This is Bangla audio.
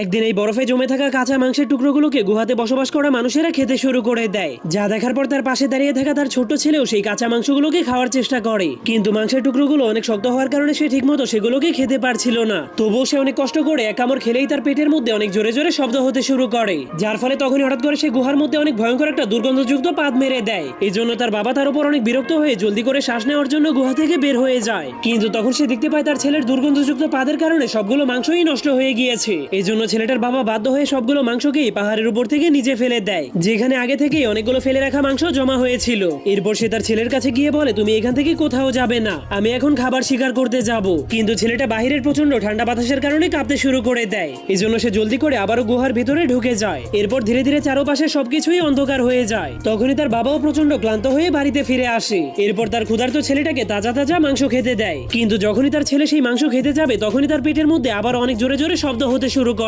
একদিন এই বরফে জমে থাকা কাঁচা মাংসের টুকরোগুলোকে গুহাতে বসবাস করা মানুষেরা খেতে শুরু করে দেয়। যা দেখার পর তার পাশে দাঁড়িয়ে থাকা তার ছোট্ট ছেলেও সেই কাঁচা মাংসগুলোকে খাওয়ার চেষ্টা করে। কিন্তু মাংসের টুকরোগুলো অনেক শক্ত হওয়ার কারণে সে ঠিকমতো সেগুলোকে খেতে পারছিল না। তবুও সে অনেক কষ্ট করে এক কামড় খেলেই তার পেটের মধ্যে অনেক জোরে জোরে শব্দ হতে শুরু করে। যার ফলে তখনই হঠাৎ করে সে গুহার মধ্যে অনেক ভয়ঙ্কর একটা দুর্গন্ধযুক্ত পাত মেরে দেয়। এই জন্য তার বাবা তার উপর অনেক বিরক্ত হয়ে জলদি করে শ্বাস নেওয়ার জন্য গুহা থেকে বের হয়ে যায়। কিন্তু তখন সে দেখতে পায় তার ছেলের দুর্গন্ধযুক্ত পাদের কারণে সবগুলো মাংসই নষ্ট হয়ে গিয়েছে। এই জন্য ছেলেটার বাবা বাধ্য হয়ে সবগুলো মাংসকেই পাহাড়ের উপর থেকে নিচে ফেলে দেয়, যেখানে আগে থেকেই অনেকগুলো ফেলে রাখা মাংস জমা হয়েছিল। এরপর সে তার ছেলের কাছে গিয়ে বলে, তুমি এখান থেকে কোথাও যাবে না। আমি এখন খাবার শিকার করতে যাব। কিন্তু ছেলেটা বাহিরের প্রচণ্ড ঠান্ডা বাতাসের কারণে কাঁপতে শুরু করে দেয়। এই জন্য সে জলদি করে আবারও গুহার ভিতরে ঢুকে যায়। এরপর ধীরে ধীরে চারপাশে সবকিছুই অন্ধকার হয়ে যায়। তখনই তার বাবাও প্রচণ্ড ক্লান্ত হয়ে বাড়িতে ফিরে আসে। এরপর তার ক্ষুধার্ত ছেলেটাকে তাজা তাজা মাংস খেতে দেয়। কিন্তু যখনই তার ছেলে সেই মাংস খেতে যাবে, তখনই তার পেটের মধ্যে আবার অনেক জোরে জোরে শব্দ হতে শুরু করে।